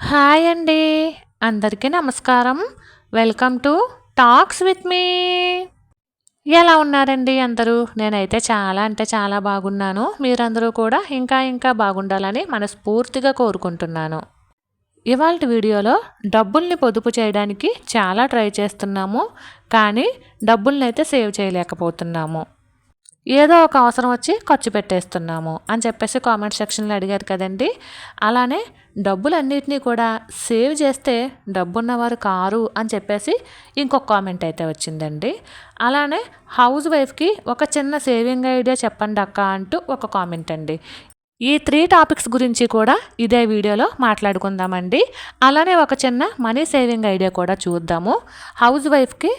Hi అండి. అందరికీ నమస్కారం. Welcome to talks with me. ఎలా ఉన్నారండి అందరూ? నేనైతే చాలా అంటే చాలా బాగున్నాను. మీరందరూ కూడా ఇంకా ఇంకా బాగుండాలని మనస్ఫూర్తిగా కోరుకుంటున్నాను. ఇవాళ వీడియోలో డబ్బుల్ని పొదుపు చేయడానికి చాలా ట్రై చేస్తున్నాము. కానీ డబ్బుల్ని అయితే సేవ్ చేయలేకపోతున్నాము. ఏదో ఒక అవసరం వచ్చి ఖర్చు పెట్టేస్తున్నాము అని చెప్పేసి కామెంట్ సెక్షన్లో అడిగారు కదండి. అలానే డబ్బులన్నిటినీ కూడా సేవ్ చేస్తే డబ్బున్నవారు కారు అని చెప్పేసి ఇంకొక కామెంట్ అయితే వచ్చిందండి. అలానే హౌస్ వైఫ్కి ఒక చిన్న సేవింగ్ ఐడియా చెప్పండి అక్క అంటూ ఒక కామెంట్ అండి. ఈ త్రీ టాపిక్స్ గురించి కూడా ఇదే వీడియోలో మాట్లాడుకుందామండి. అలానే ఒక చిన్న మనీ సేవింగ్ ఐడియా కూడా చూద్దాము. హౌస్ వైఫ్కి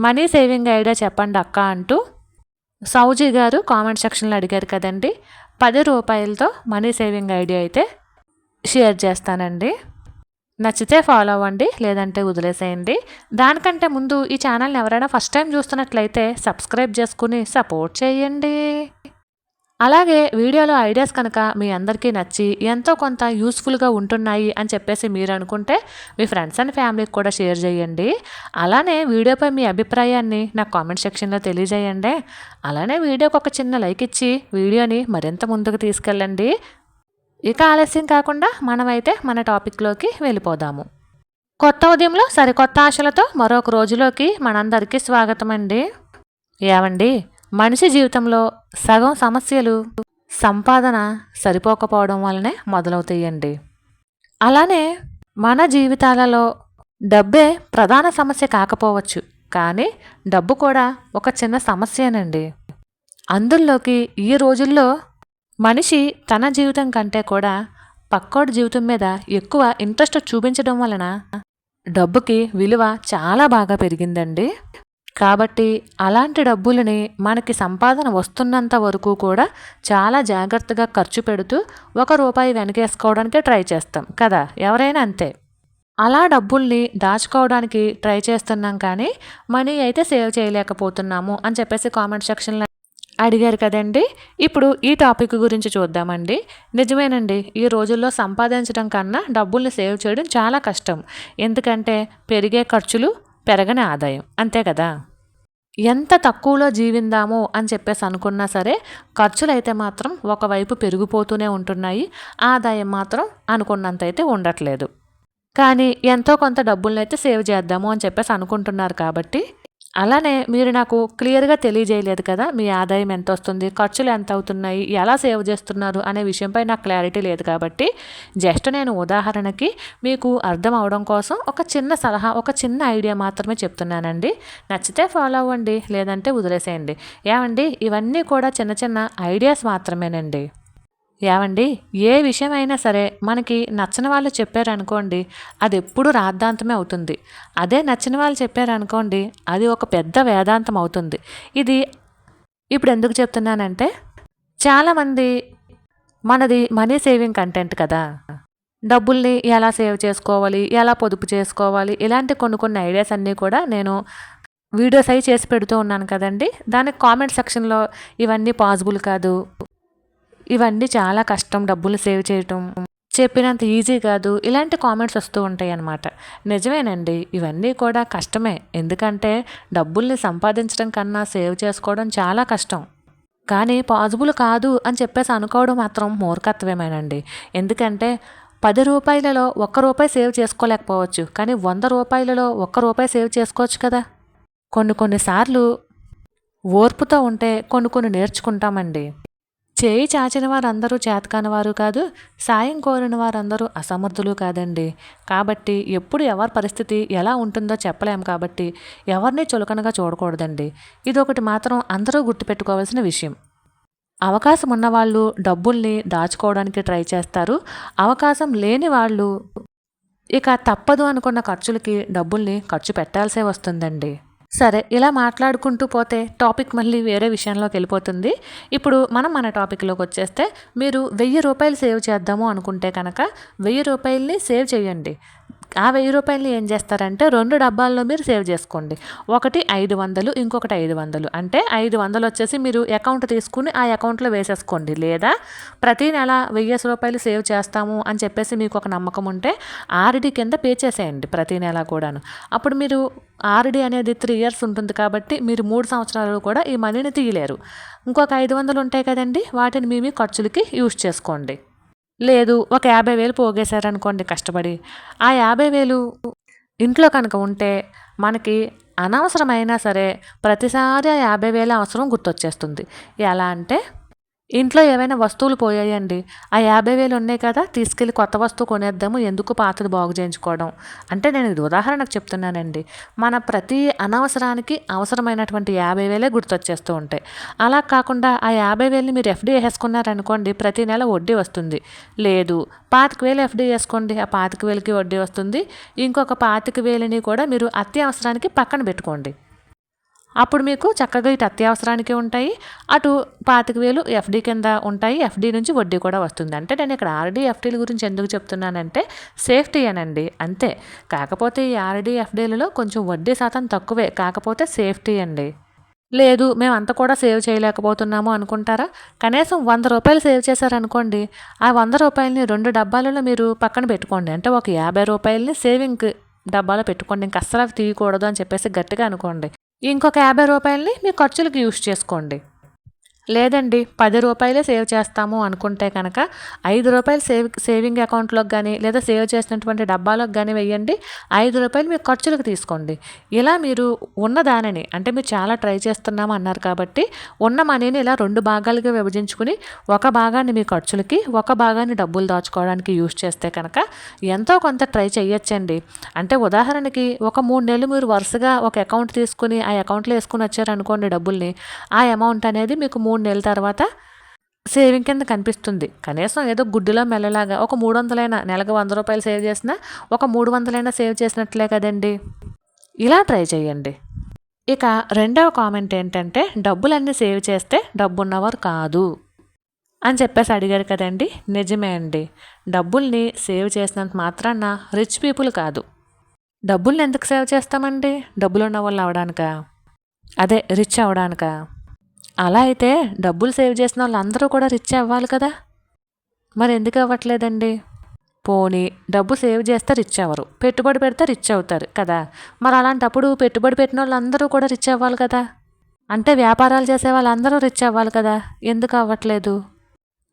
మనీ సేవింగ్ ఐడియా చెప్పండి అక్క అంటూ సౌజీ గారు కామెంట్ సెక్షన్లో అడిగారు కదండి. పది రూపాయలతో మనీ సేవింగ్ ఐడియా అయితే షేర్ చేస్తానండి. నచ్చితే ఫాలో అవ్వండి లేదంటే వదిలేసేయండి. దానికంటే ముందు ఈ ఛానల్ని ఎవరైనా ఫస్ట్ టైం చూస్తున్నట్లయితే సబ్స్క్రైబ్ చేసుకుని సపోర్ట్ చేయండి. అలాగే వీడియోలో ఐడియాస్ కనుక మీ అందరికీ నచ్చి ఎంతో కొంత యూస్ఫుల్గా ఉంటున్నాయి అని చెప్పేసి మీరు అనుకుంటే మీ ఫ్రెండ్స్ అండ్ ఫ్యామిలీకి కూడా షేర్ చేయండి. అలానే వీడియోపై మీ అభిప్రాయాన్ని నాకు కామెంట్ సెక్షన్లో తెలియజేయండి. అలానే వీడియోకి ఒక చిన్న లైక్ ఇచ్చి వీడియోని మరింత ముందుకు తీసుకెళ్ళండి. ఇక ఆలస్యం కాకుండా మనమైతే మన టాపిక్లోకి వెళ్ళిపోదాము. కొత్త ఉదయంలో సరికొత్త ఆశలతో మరొక రోజులోకి మనందరికీ స్వాగతం అండి. ఏమండి మనిషి జీవితంలో సగం సమస్యలు సంపాదన సరిపోకపోవడం వల్లనే మొదలవుతాయండి. అలానే మన జీవితాలలో డబ్బే ప్రధాన సమస్య కాకపోవచ్చు కానీ డబ్బు కూడా ఒక చిన్న సమస్యేనండి. అందులోకి ఈ రోజుల్లో మనిషి తన జీవితం కంటే కూడా పక్కోడి జీవితం మీద ఎక్కువ ఇంట్రెస్ట్ చూపించడం వలన డబ్బుకి విలువ చాలా బాగా పెరిగిందండి. కాబట్టి అలాంటి డబ్బులని మనకి సంపాదన వస్తున్నంత వరకు కూడా చాలా జాగ్రత్తగా ఖర్చు పెడుతూ ఒక రూపాయి వెనకేసుకోవడానికి ట్రై చేస్తాం కదా ఎవరైనా అంతే. అలా డబ్బుల్ని దాచుకోవడానికి ట్రై చేస్తున్నాం కానీ మనీ అయితే సేవ్ చేయలేకపోతున్నాము అని చెప్పేసి కామెంట్ సెక్షన్లో అడిగారు కదండి. ఇప్పుడు ఈ టాపిక్ గురించి చూద్దామండి. నిజమేనండి ఈ రోజుల్లో సంపాదించడం కన్నా డబ్బుల్ని సేవ్ చేయడం చాలా కష్టం. ఎందుకంటే పెరిగే ఖర్చులు పెరగని ఆదాయం. అంతే కదా? ఎంత తక్కువలో జీవిందామో అని చెప్పేసి అనుకున్నా సరే ఖర్చులు అయితే మాత్రం ఒకవైపు పెరిగిపోతూనే ఉంటున్నాయి. ఆదాయం మాత్రం అనుకున్నంత అయితే ఉండట్లేదు. కానీ ఎంతో కొంత డబ్బులను అయితే సేవ్ చేద్దాము అని చెప్పేసి అనుకుంటున్నారు కాబట్టి అలానే మీరు నాకు క్లియర్గా తెలియజేయలేదు కదా మీ ఆదాయం ఎంత వస్తుంది ఖర్చులు ఎంత అవుతున్నాయి ఎలా సేవ్ చేస్తున్నారు అనే విషయంపై నాకు క్లారిటీ లేదు కాబట్టి జస్ట్ నేను ఉదాహరణకి మీకు అర్థం అవడం కోసం ఒక చిన్న సలహా ఒక చిన్న ఐడియా మాత్రమే చెప్తున్నానండి. నచ్చితే ఫాలో అవ్వండి లేదంటే వదిలేసేయండి. ఏమండి? ఇవన్నీ కూడా చిన్న చిన్న ఐడియాస్ మాత్రమేనండి. ఏమండి ఏ విషయమైనా సరే మనకి నచ్చని వాళ్ళు చెప్పారనుకోండి అది ఎప్పుడు రాద్ధాంతమే అవుతుంది. అదే నచ్చిన వాళ్ళు చెప్పారనుకోండి అది ఒక పెద్ద వేదాంతం అవుతుంది. ఇది ఇప్పుడు ఎందుకు చెప్తున్నానంటే చాలామంది మనది మనీ సేవింగ్ కంటెంట్ కదా. డబ్బుల్ని ఎలా సేవ్ చేసుకోవాలి ఎలా పొదుపు చేసుకోవాలి ఇలాంటి కొన్ని కొన్ని ఐడియాస్ అన్నీ కూడా నేను వీడియోస్ అయి చేసి పెడుతూ ఉన్నాను కదండి. దానికి కామెంట్ సెక్షన్లో ఇవన్నీ పాసిబుల్ కాదు. ఇవన్నీ చాలా కష్టం డబ్బులు సేవ్ చేయటం. చెప్పినంత ఈజీ కాదు. ఇలాంటి కామెంట్స్ వస్తూ ఉంటాయి అన్నమాట. నిజమేనండి. ఇవన్నీ కూడా కష్టమే. ఎందుకంటే డబ్బుల్ని సంపాదించడం కన్నా సేవ్ చేసుకోవడం చాలా కష్టం. కానీ పాజిబుల్ కాదు అని చెప్పేసి అనుకోవడం మాత్రం మూర్ఖత్వమేనండి. ఎందుకంటే పది రూపాయలలో ఒక్క రూపాయి సేవ్ చేసుకోలేకపోవచ్చు. కానీ వంద రూపాయలలో ఒక్క రూపాయి సేవ్ చేసుకోవచ్చు కదా. కొన్ని కొన్నిసార్లు ఓర్పుతో ఉంటే కొన్ని కొన్ని నేర్చుకుంటామండి. చేయి చాచిన వారందరూ చేతకాని వారు కాదు సాయం కోరిన వారందరూ అసమర్థులు కాదండి. కాబట్టి ఎప్పుడు ఎవరి పరిస్థితి ఎలా ఉంటుందో చెప్పలేం కాబట్టి ఎవరిని చులకనగా చూడకూడదండి. ఇదొకటి మాత్రం అందరూ గుర్తుపెట్టుకోవాల్సిన విషయం. అవకాశం ఉన్నవాళ్ళు డబ్బుల్ని దాచుకోవడానికి ట్రై చేస్తారు. అవకాశం లేని వాళ్ళు ఇక తప్పదు అనుకున్న ఖర్చులకి డబ్బుల్ని ఖర్చు పెట్టాల్సే వస్తుందండి. సరే ఇలా మాట్లాడుకుంటూ పోతే టాపిక్ మళ్ళీ వేరే విషయంలోకి వెళ్ళిపోతుంది. ఇప్పుడు మనం మన టాపిక్లోకి వచ్చేస్తే మీరు వెయ్యి రూపాయలు సేవ్ చేద్దాము అనుకుంటే కనుక వెయ్యి రూపాయలని సేవ్ చేయండి. ఆ వెయ్యి రూపాయలు ఏం చేస్తారంటే రెండు డబ్బాల్లో మీరు సేవ్ చేసుకోండి. ఒకటి ఐదు వందలు ఇంకొకటి ఐదు వందలు. అంటే ఐదు వందలు వచ్చేసి మీరు అకౌంట్ తీసుకుని ఆ అకౌంట్లో వేసేసుకోండి. లేదా ప్రతి నెల వెయ్యి రూపాయలు సేవ్ చేస్తాము అని చెప్పేసి మీకు ఒక నమ్మకం ఉంటే ఆర్డి కింద పే చేసేయండి ప్రతి నెల కూడాను. అప్పుడు మీరు ఆర్డి అనేది త్రీ ఇయర్స్ ఉంటుంది కాబట్టి మీరు మూడు సంవత్సరాలు కూడా ఈ మనీని తీయలేరు. ఇంకొక ఐదు వందలు ఉంటాయి కదండి వాటిని మీ మీ ఖర్చులకి యూజ్ చేసుకోండి. లేదు ఒక యాభై వేలు పోగేశారనుకోండి కష్టపడి. ఆ యాభై వేలు ఇంట్లో కనుక ఉంటే మనకి అనవసరమైనా సరే ప్రతిసారి ఆ యాభై వేల అవసరం గుర్తొచ్చేస్తుంది. ఎలా అంటే ఇంట్లో ఏవైనా వస్తువులు పోయాయండి. ఆ యాభై వేలు ఉన్నాయి కదా తీసుకెళ్ళి కొత్త వస్తువు కొనేద్దాము ఎందుకు పాతది బాగు చేయించుకోవడం? అంటే నేను ఇది ఉదాహరణకు చెప్తున్నానండి. మన ప్రతి అనవసరానికి అవసరమైనటువంటి యాభై వేలే గుర్తొచ్చేస్తూ ఉంటాయి. అలా కాకుండా ఆ యాభై వేలని మీరు ఎఫ్డీ వేసుకున్నారనుకోండి ప్రతి నెల వడ్డీ వస్తుంది. లేదు పాతిక వేలు ఎఫ్డీ వేసుకోండి ఆ పాతిక వేలకి వడ్డీ వస్తుంది. ఇంకొక పాతిక వేలని కూడా మీరు అత్యవసరానికి పక్కన పెట్టుకోండి. అప్పుడు మీకు చక్కగా ఇటు అత్యవసరానికి ఉంటాయి. అటు పాతిక వేలు ఎఫ్డి కింద ఉంటాయి. ఎఫ్డి నుంచి వడ్డీ కూడా వస్తుంది. అంటే నేను ఇక్కడ ఆర్డీ ఎఫ్డీల గురించి ఎందుకు చెప్తున్నానంటే సేఫ్టీ అనండి. అంతే. కాకపోతే ఈ ఆర్డీ ఎఫ్డీలలో కొంచెం వడ్డీ శాతం తక్కువే. కాకపోతే సేఫ్టీ అండి. లేదు మేము అంత కూడా సేవ్ చేయలేకపోతున్నాము అనుకుంటారా? కనీసం వంద రూపాయలు సేవ్ చేశారనుకోండి. ఆ వంద రూపాయలని రెండు డబ్బాలలో మీరు పక్కన పెట్టుకోండి. అంటే ఒక యాభై రూపాయలని సేవింగ్ డబ్బాలో పెట్టుకోండి. ఇంక అస్సలు అవి తీయకూడదు అని చెప్పేసి గట్టిగా అనుకోండి. ఇంకొక యాభై రూపాయలని మీ ఖర్చులకు యూస్ చేసుకోండి. లేదండి పది రూపాయలే సేవ్ చేస్తాము అనుకుంటే కనుక ఐదు రూపాయలు సేవ్ సేవింగ్ అకౌంట్లోకి కానీ లేదా సేవ్ చేసినటువంటి డబ్బాలోకి కానీ వెయ్యండి. ఐదు రూపాయలు మీ ఖర్చులకు తీసుకోండి. ఇలా మీరు ఉన్న దానిని అంటే మీరు చాలా ట్రై చేస్తున్నాము అన్నారు కాబట్టి ఉన్న మనీని ఇలా రెండు భాగాలుగా విభజించుకుని ఒక భాగాన్ని మీ ఖర్చులకి ఒక భాగాన్ని డబ్బులు దాచుకోవడానికి యూజ్ చేస్తే కనుక ఎంతో కొంత ట్రై చేయొచ్చండి అంటే ఉదాహరణకి ఒక మూడు నెలలు మీరు వరుసగా ఒక అకౌంట్ తీసుకుని ఆ అకౌంట్లో వేసుకుని వచ్చారనుకోండి డబ్బుల్ని ఆ అమౌంట్ అనేది మీకు మూడు మూడు నెలల తర్వాత సేవింగ్ కింద కనిపిస్తుంది. కనీసం ఏదో గుడ్డులో మెల్లలాగా ఒక మూడు వందలైనా నెలకు వంద రూపాయలు సేవ్ చేసినా ఒక మూడు వందలైనా సేవ్ చేసినట్లే కదండి. ఇలా ట్రై చేయండి. ఇక రెండవ కామెంట్ ఏంటంటే డబ్బులన్నీ సేవ్ చేస్తే డబ్బున్నవారు కాదు అని చెప్పేసి అడిగారు కదండి. నిజమే అండి. డబ్బుల్ని సేవ్ చేసినంత మాత్రాన రిచ్ పీపుల్ కాదు. డబ్బుల్ని ఎందుకు సేవ్ చేస్తామండి? డబ్బులు ఉన్న వాళ్ళు అవడానిక? అదే రిచ్ అవడానికా? అలా అయితే డబ్బులు సేవ్ చేసిన వాళ్ళందరూ కూడా రిచ్ అవ్వాలి కదా? మరి ఎందుకు అవ్వట్లేదండి? పోనీ డబ్బు సేవ్ చేస్తే రిచ్ అవ్వరు పెట్టుబడి పెడితే రిచ్ అవుతారు కదా? మరి అలాంటప్పుడు పెట్టుబడి పెట్టిన వాళ్ళందరూ కూడా రిచ్ అవ్వాలి కదా? అంటే వ్యాపారాలు చేసే వాళ్ళందరూ రిచ్ అవ్వాలి కదా? ఎందుకు అవ్వట్లేదు?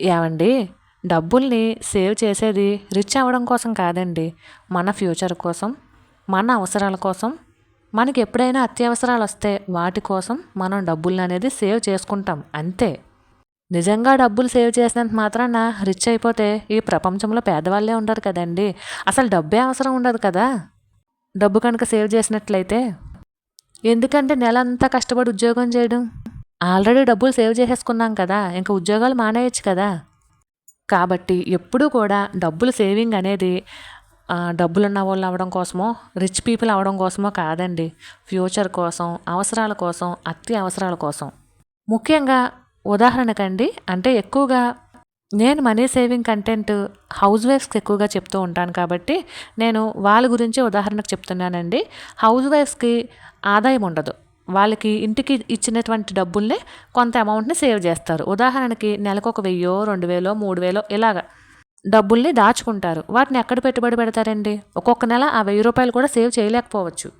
ఏమండి డబ్బుల్ని సేవ్ చేసేది రిచ్ అవ్వడం కోసం కాదండి మన ఫ్యూచర్ కోసం మన అవసరాల కోసం మనకి ఎప్పుడైనా అత్యవసరాలు వస్తే వాటి కోసం మనం డబ్బులను అనేది సేవ్ చేసుకుంటాం అంతే. నిజంగా డబ్బులు సేవ్ చేసినంత మాత్రాన రిచ్ అయిపోతే ఈ ప్రపంచంలో పేదవాళ్ళే ఉండరు కదండి. అసలు డబ్బే అవసరం ఉండదు కదా? డబ్బు కనుక సేవ్ చేసినట్లయితే? ఎందుకంటే నెల అంతా కష్టపడి ఉద్యోగం చేయడం? ఆల్రెడీ డబ్బులు సేవ్ చేసేసుకున్నాం కదా ఇంకా ఉద్యోగాలు మానేయచ్చు కదా? కాబట్టి ఎప్పుడూ కూడా డబ్బులు సేవింగ్ అనేది డబ్బులున్న వాళ్ళు అవ్వడం కోసమో రిచ్ పీపుల్ అవ్వడం కోసమో కాదండి. ఫ్యూచర్ కోసం అవసరాల కోసం అతి అవసరాల కోసం. ముఖ్యంగా ఉదాహరణకండి అంటే ఎక్కువగా నేను మనీ సేవింగ్ కంటెంట్ హౌస్ వైఫ్స్కి ఎక్కువగా చెప్తూ ఉంటాను కాబట్టి నేను వాళ్ళ గురించి ఉదాహరణకు చెప్తున్నానండి. హౌస్ వైఫ్స్కి ఆదాయం ఉండదు. వాళ్ళకి ఇంటికి ఇచ్చినటువంటి డబ్బుల్ని కొంత అమౌంట్ని సేవ్ చేస్తారు. ఉదాహరణకి నెలకు ఒక వెయ్యో రెండు వేలో మూడు వేలో ఇలాగా. డబ్బుల్ని దాచుకుంటారు. వాటిని ఎక్కడ పెట్టుబడి పెడతారండి? ఒక్కొక్క నెల ఆ వెయ్యి రూపాయలు కూడా సేవ్ చేయలేకపోవచ్చు.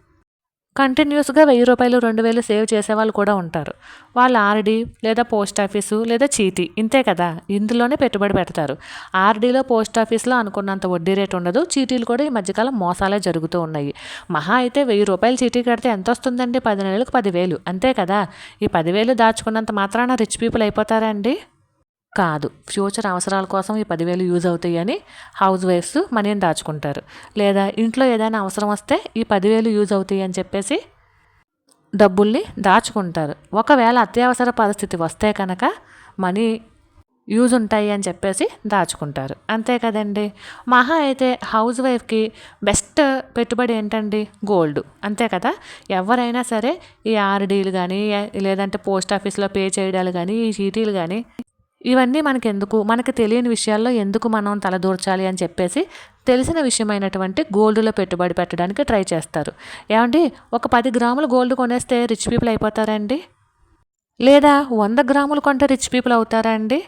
కంటిన్యూస్గా వెయ్యి రూపాయలు రెండు వేలు సేవ్ చేసే వాళ్ళు కూడా ఉంటారు. వాళ్ళు ఆర్డీ లేదా పోస్ట్ ఆఫీసు లేదా చీటీ ఇంతే కదా? ఇందులోనే పెట్టుబడి పెడతారు. ఆర్డీలో పోస్ట్ ఆఫీస్లో అనుకున్నంత వడ్డీ రేటు ఉండదు. చీటీలు కూడా ఈ మధ్యకాలం మోసాలే జరుగుతూ ఉన్నాయి. మహా అయితే వెయ్యి రూపాయలు చీటీ కడితే ఎంత వస్తుందండి పది నెలలకు పదివేలు. అంతే కదా? ఈ పదివేలు దాచుకున్నంత మాత్రాన రిచ్ పీపుల్ అయిపోతారా అండి? కాదు. ఫ్యూచర్ అవసరాల కోసం ఈ పదివేలు యూజ్ అవుతాయని హౌస్ వైఫ్స్ మనీని దాచుకుంటారు. లేదా ఇంట్లో ఏదైనా అవసరం వస్తే ఈ పదివేలు యూజ్ అవుతాయి అని చెప్పేసి డబ్బుల్ని దాచుకుంటారు. ఒకవేళ అత్యవసర పరిస్థితి వస్తే కనుక మనీ యూజ్ ఉంటాయి అని చెప్పేసి దాచుకుంటారు. అంతే కదండి. మహా అయితే హౌస్ వైఫ్కి బెస్ట్ పెట్టుబడి ఏంటండి? గోల్డ్. అంతే కదా. ఎవరైనా సరే ఈ ఆర్డీలు కానీ లేదంటే పోస్ట్ ఆఫీస్లో పే చేయడాలు కానీ ఈ చీటీలు కానీ ఇవన్నీ మనకెందుకు? మనకు తెలియని విషయాల్లో ఎందుకు మనం తలదూర్చాలి అని చెప్పేసి తెలిసిన విషయమైనటువంటి గోల్డ్లో పెట్టుబడి పెట్టడానికి ట్రై చేస్తారు. ఏమండి? ఒక పది గ్రాములు గోల్డ్ కొనేస్తే రిచ్ పీపుల్ అయిపోతారండి లేదా వంద గ్రాములు కొంటే రిచ్ పీపుల్ అవుతారా అండి?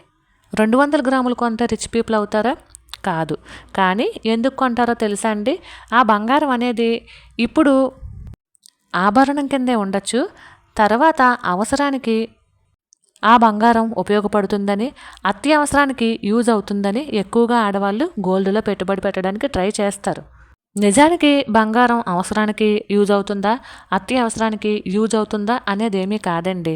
రెండు వందల గ్రాములు కొంటే రిచ్ పీపుల్ అవుతారా? కాదు. కానీ ఎందుకు కొంటారో తెలుసా అండి? ఆ బంగారం అనేది ఇప్పుడు ఆభరణం కిందే ఉండొచ్చు. తర్వాత అవసరానికి ఆ బంగారం ఉపయోగపడుతుందని అత్యవసరానికి యూజ్ అవుతుందని ఎక్కువగా ఆడవాళ్ళు గోల్డ్లో పెట్టుబడి పెట్టడానికి ట్రై చేస్తారు. నిజానికి బంగారం అవసరానికి యూజ్ అవుతుందా అత్యవసరానికి యూజ్ అవుతుందా అనేది ఏమీ కాదండి.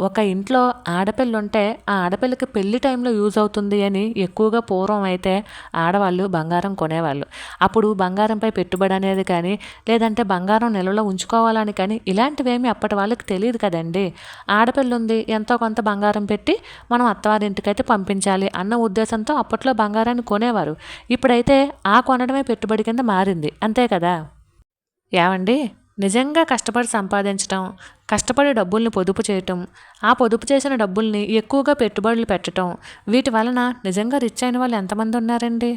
ఒక ఇంట్లో ఆడపిల్ల ఉంటే ఆ ఆడపిల్లకి పెళ్ళి టైంలో యూజ్ అవుతుంది అని ఎక్కువగా పూర్వం అయితే ఆడవాళ్ళు బంగారం కొనేవాళ్ళు. అప్పుడు బంగారంపై పెట్టుబడి అనేది కానీ లేదంటే బంగారం నిల్వలో ఉంచుకోవాలని కానీ ఇలాంటివేమీ అప్పటి వాళ్ళకి తెలియదు కదండి. ఆడపిల్ల ఉంది ఎంతో కొంత బంగారం పెట్టి మనం అత్తవారింటికైతే పంపించాలి అన్న ఉద్దేశంతో అప్పట్లో బంగారాన్ని కొనేవారు. ఇప్పుడైతే ఆ కొనడమే పెట్టుబడి కింద మారింది. అంతే కదా? ఏమండి? నిజంగా కష్టపడి సంపాదించడం కష్టపడి డబ్బుల్ని పొదుపు చేయటం ఆ పొదుపు చేసిన డబ్బుల్ని ఎక్కువగా పెట్టుబడులు పెట్టడం వీటి వలన నిజంగా రిచ్ అయిన వాళ్ళు ఎంతమంది ఉన్నారండి?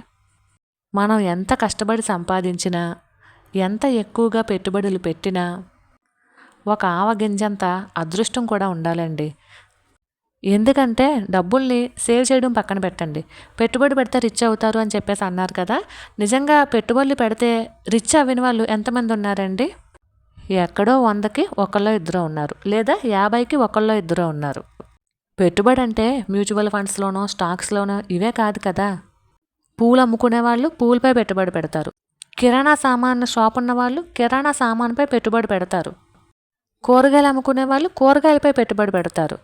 మనం ఎంత కష్టపడి సంపాదించినా ఎంత ఎక్కువగా పెట్టుబడులు పెట్టినా ఒక ఆవగింజంత అదృష్టం కూడా ఉండాలండి. ఎందుకంటే డబ్బుల్ని సేవ్ చేయడం పక్కన పెట్టండి. పెట్టుబడి పెడితే రిచ్ అవుతారు అని చెప్పేసి అన్నారు కదా నిజంగా పెట్టుబడులు పెడితే రిచ్ అవ్వని వాళ్ళు ఎంతమంది ఉన్నారండి? ఎక్కడో వందకి ఒకళ్ళో ఇద్దరు ఉన్నారు. లేదా యాభైకి ఒకళ్ళో ఇద్దరు ఉన్నారు. పెట్టుబడి అంటే మ్యూచువల్ ఫండ్స్లోనో స్టాక్స్లోనో ఇవే కాదు కదా. పూలు అమ్ముకునే వాళ్ళు పూలపై పెట్టుబడి పెడతారు. కిరాణా సామాన్ షాప్ ఉన్న వాళ్ళు కిరాణా సామాన్పై పెట్టుబడి పెడతారు. కూరగాయలు అమ్ముకునే వాళ్ళు కూరగాయలపై పెట్టుబడి పెడతారు.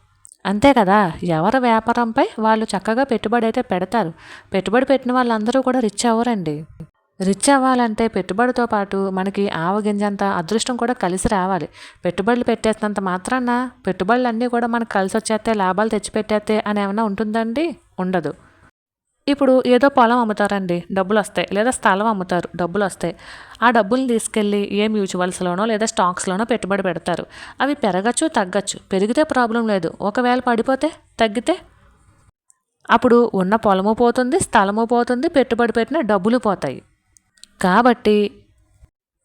అంతే కదా ఎవరి వ్యాపారంపై వాళ్ళు చక్కగా పెట్టుబడి అయితే పెడతారు. పెట్టుబడి పెట్టిన వాళ్ళందరూ కూడా రిచ్ అవ్వరండి. రిచ్ అవ్వాలంటే పెట్టుబడితో పాటు మనకి ఆవగింజంత అదృష్టం కూడా కలిసి రావాలి. పెట్టుబడులు పెట్టేసినంత మాత్రాన పెట్టుబడులు అన్నీ కూడా మనకు కలిసి వచ్చేస్తే లాభాలు తెచ్చిపెట్టేస్తే అని ఏమైనా ఉంటుందండి? ఉండదు. ఇప్పుడు ఏదో పొలం అమ్ముతారండి డబ్బులు వస్తాయి. లేదా స్థలం అమ్ముతారు డబ్బులు వస్తాయి. ఆ డబ్బుల్ని తీసుకెళ్ళి ఏ మ్యూచువల్స్లోనో లేదా స్టాక్స్లోనో పెట్టుబడి పెడతారు. అవి పెరగచ్చు తగ్గచ్చు. పెరిగితే ప్రాబ్లం లేదు. ఒకవేళ పడిపోతే తగ్గితే? అప్పుడు ఉన్న పొలము పోతుంది స్థలము పోతుంది పెట్టుబడి పెట్టిన డబ్బులు పోతాయి. కాబట్టి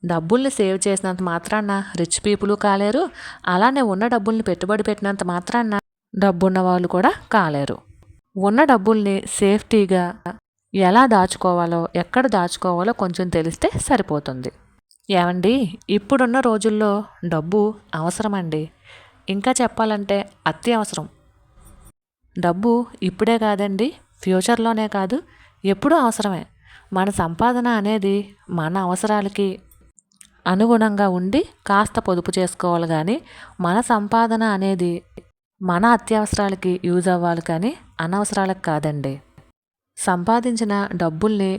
డబ్బుల్ని సేవ్ చేసినంత మాత్రాన రిచ్ పీపుల్ కాలేరు. అలానే ఉన్న డబ్బుల్ని పెట్టుబడి పెట్టినంత మాత్రాన డబ్బున్న వాళ్ళు కూడా కాలేరు. ఉన్న డబ్బుల్ని సేఫ్టీగా ఎలా దాచుకోవాలో ఎక్కడ దాచుకోవాలో కొంచెం తెలిస్తే సరిపోతుంది. ఏమండి? ఇప్పుడున్న రోజుల్లో డబ్బు అవసరమండి. ఇంకా చెప్పాలంటే అత్యవసరం. డబ్బు ఇప్పుడే కాదండి ఫ్యూచర్లోనే కాదు ఎప్పుడూ అవసరమే. మన సంపాదన అనేది మన అవసరాలకి అనుగుణంగా ఉండి కాస్త పొదుపు చేసుకోవాలి కానీ మన సంపాదన అనేది మన అత్యవసరాలకి యూజ్ అవ్వాలి కానీ అనవసరాలకు కాదండి. సంపాదించిన డబ్బుల్ని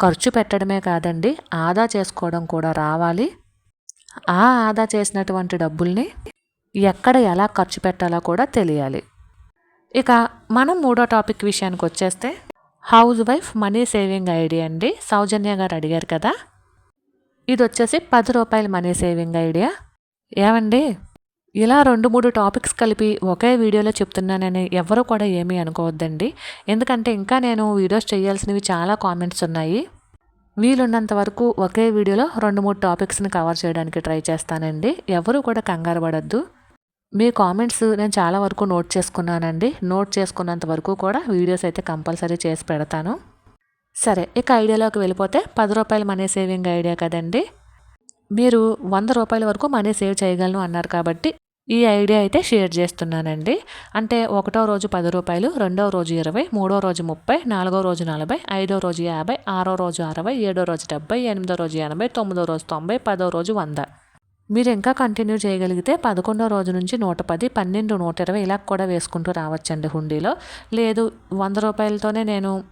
ఖర్చు పెట్టడమే కాదండి ఆదా చేసుకోవడం కూడా రావాలి. ఆ ఆదా చేసినటువంటి డబ్బుల్ని ఎక్కడ ఎలా ఖర్చు పెట్టాలో కూడా తెలియాలి. ఇక మనం మూడో టాపిక్ విషయానికి వచ్చేస్తే house wife money saving idea అండి. సౌజన్య గారు అడిగారు కదా. ఇది వచ్చేసి పది రూపాయల మనీ సేవింగ్ ఐడియా. ఏమండి ఇలా రెండు మూడు టాపిక్స్ కలిపి ఒకే వీడియోలో చెప్తున్నానని ఎవరు కూడా ఏమీ అనుకోవద్దండి. ఎందుకంటే ఇంకా నేను వీడియోస్ చేయాల్సినవి చాలా కామెంట్స్ ఉన్నాయి. వీలున్నంత వరకు ఒకే వీడియోలో రెండు మూడు టాపిక్స్ని కవర్ చేయడానికి ట్రై చేస్తానండి. ఎవరు కూడా కంగారు పడద్దు. మీ కామెంట్స్ నేను చాలా వరకు నోట్ చేసుకున్నానండి. నోట్ చేసుకున్నంత వరకు కూడా వీడియోస్ అయితే కంపల్సరీ చేసి పెడతాను. సరే ఇక ఐడియాలోకి వెళ్ళిపోతే పది రూపాయలు మనీ సేవింగ్ ఐడియా కదండి. మీరు వంద రూపాయల వరకు మనీ సేవ్ చేయగలను అన్నారు కాబట్టి ఈ ఐడియా అయితే షేర్ చేస్తున్నానండి. అంటే ఒకటో రోజు పది రూపాయలు రెండో రోజు ఇరవై మూడో రోజు ముప్పై నాలుగో రోజు నలభై ఐదో రోజు యాభై ఆరో రోజు అరవై ఏడో రోజు డెబ్బై ఎనిమిదో రోజు ఎనభై తొమ్మిదో రోజు తొంభై పదో రోజు వంద. మీరు ఇంకా కంటిన్యూ చేయగలిగితే పదకొండో రోజు నుంచి నూట పది పన్నెండు నూట ఇరవై ఇలా కూడా వేసుకుంటూ రావచ్చండి హుండీలో. లేదు వంద రూపాయలతోనే నేను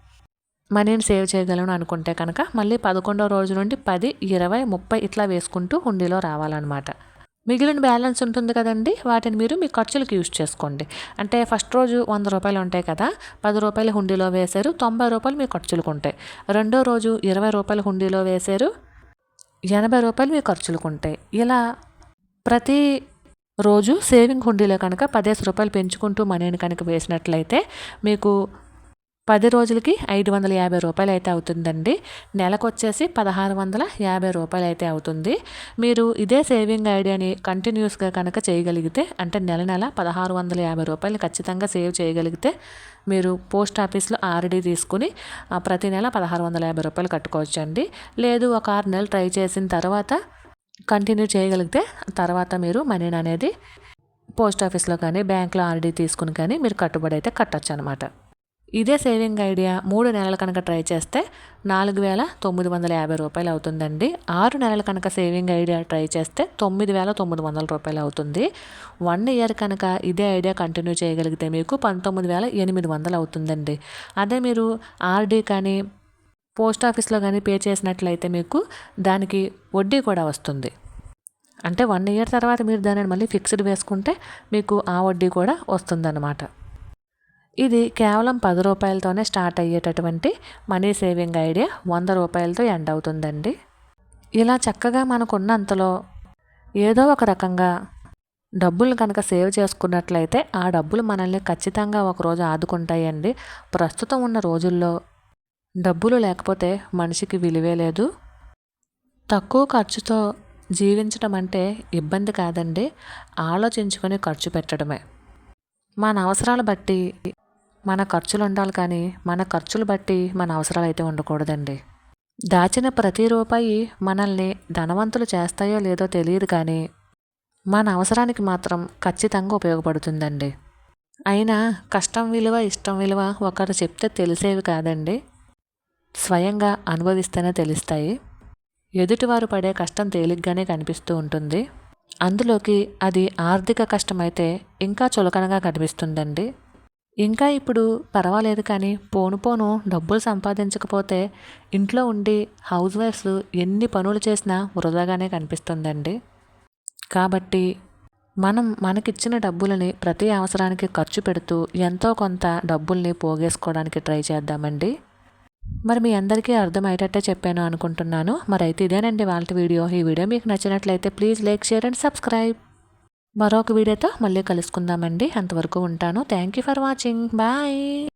మనీని సేవ్ చేయగలను అనుకుంటే కనుక మళ్ళీ పదకొండో రోజు నుండి పది ఇరవై ముప్పై ఇట్లా వేసుకుంటూ హుండీలో రావాలన్నమాట. మిగిలిన బ్యాలెన్స్ ఉంటుంది కదండి వాటిని మీరు మీ ఖర్చులకు యూజ్ చేసుకోండి. అంటే ఫస్ట్ రోజు వంద రూపాయలు ఉంటాయి కదా పది రూపాయలు హుండీలో వేశారు తొంభై రూపాయలు మీ ఖర్చులకు ఉంటాయి. రెండో రోజు ఇరవై రూపాయలు హుండీలో వేశారు ఎనభై రూపాయలు మీ ఖర్చులకు ఉంటాయి ఇలా ప్రతి రోజు సేవింగ్ హుండీలో కనుక పదేసి రూపాయలు పెంచుకుంటూ మనీని కనుక వేసినట్లయితే మీకు పది రోజులకి ఐదు వందల యాభై రూపాయలు అయితే అవుతుందండి. నెలకు వచ్చేసి పదహారు వందల యాభై రూపాయలు అయితే అవుతుంది. మీరు ఇదే సేవింగ్ ఐడియాని కంటిన్యూస్గా కనుక చేయగలిగితే అంటే నెల నెల పదహారు వందల యాభై రూపాయలు ఖచ్చితంగా సేవ్ చేయగలిగితే మీరు పోస్ట్ ఆఫీస్లో ఆర్డీ తీసుకుని ప్రతి నెల పదహారు వందల యాభై రూపాయలు కట్టుకోవచ్చండి. లేదు ఒక ఆరు నెలలు ట్రై చేసిన తర్వాత కంటిన్యూ చేయగలిగితే తర్వాత మీరు మనీని అనేది పోస్ట్ ఆఫీస్లో కానీ బ్యాంక్లో ఆర్డీ తీసుకుని కానీ మీరు కట్టుబడి అయితే కట్టచ్చు అనమాట ఇదే సేవింగ్ ఐడియా మూడు నెలలు కనుక ట్రై చేస్తే నాలుగు వేల తొమ్మిది వందల యాభై రూపాయలు అవుతుందండి. ఆరు నెలలు కనుక సేవింగ్ ఐడియా ట్రై చేస్తే తొమ్మిది వేల తొమ్మిది వందల రూపాయలు అవుతుంది. వన్ ఇయర్ కనుక ఇదే ఐడియా కంటిన్యూ చేయగలిగితే మీకు పంతొమ్మిది వేల ఎనిమిది వందలు అవుతుందండి. అదే మీరు ఆర్డీ కానీ పోస్ట్ ఆఫీస్లో కానీ పే చేసినట్లయితే మీకు దానికి వడ్డీ కూడా వస్తుంది. అంటే వన్ ఇయర్ తర్వాత మీరు దానిని మళ్ళీ ఫిక్స్డ్ వేసుకుంటే మీకు ఆ వడ్డీ కూడా వస్తుందన్నమాట. ఇది కేవలం పది రూపాయలతోనే స్టార్ట్ అయ్యేటటువంటి మనీ సేవింగ్ ఐడియా వంద రూపాయలతో ఎండ్ అవుతుందండి. ఇలా చక్కగా మనకున్నంతలో ఏదో ఒక రకంగా డబ్బులు కనుక సేవ్ చేసుకున్నట్లయితే ఆ డబ్బులు మనల్ని ఖచ్చితంగా ఒకరోజు ఆదుకుంటాయండి. ప్రస్తుతం ఉన్న రోజుల్లో డబ్బులు లేకపోతే మనిషికి విలువే లేదు. తక్కువ ఖర్చుతో జీవించడం అంటే ఇబ్బంది కాదండి. ఆలోచించుకొని ఖర్చు పెట్టడమే. మన అవసరాలు బట్టి మన ఖర్చులు ఉండాలి కానీ మన ఖర్చులు బట్టి మన అవసరాలు అయితే ఉండకూడదండి. దాచిన ప్రతి రూపాయి మనల్ని ధనవంతులు చేస్తాయో లేదో తెలియదు కానీ మన అవసరానికి మాత్రం ఖచ్చితంగా ఉపయోగపడుతుందండి. అయినా కష్టం విలువ ఇష్టం విలువ ఒకరు చెప్తే తెలిసేవి కాదండి. స్వయంగా అనుభవిస్తేనే తెలుస్తాయి. ఎదుటివారు పడే కష్టం తేలిగ్గానే కనిపిస్తూ ఉంటుంది. అందులోకి అది ఆర్థిక కష్టమైతే ఇంకా చులకనగా కనిపిస్తుందండి. ఇంకా ఇప్పుడు పర్వాలేదు కానీ పోను పోను డబ్బులు సంపాదించకపోతే ఇంట్లో ఉండి హౌస్ వైఫ్స్ ఎన్ని పనులు చేసినా వృధాగానే కనిపిస్తుందండి. కాబట్టి మనం మనకిచ్చిన డబ్బులని ప్రతి అవసరానికి ఖర్చు పెడుతూ ఎంతో కొంత డబ్బుల్ని పోగేసుకోవడానికి ట్రై చేద్దామండి. మరి మీ అందరికీ అర్థమయ్యేటట్టే చెప్పాను అనుకుంటున్నాను. మరి అయితే ఇదేనండి వాళ్ళ వీడియో. ఈ వీడియో మీకు నచ్చినట్లయితే please like share and subscribe. మరొక వీడియోతో మళ్ళీ కలుసుకుందామండి. అంతవరకు ఉంటాను. Thank you for watching bye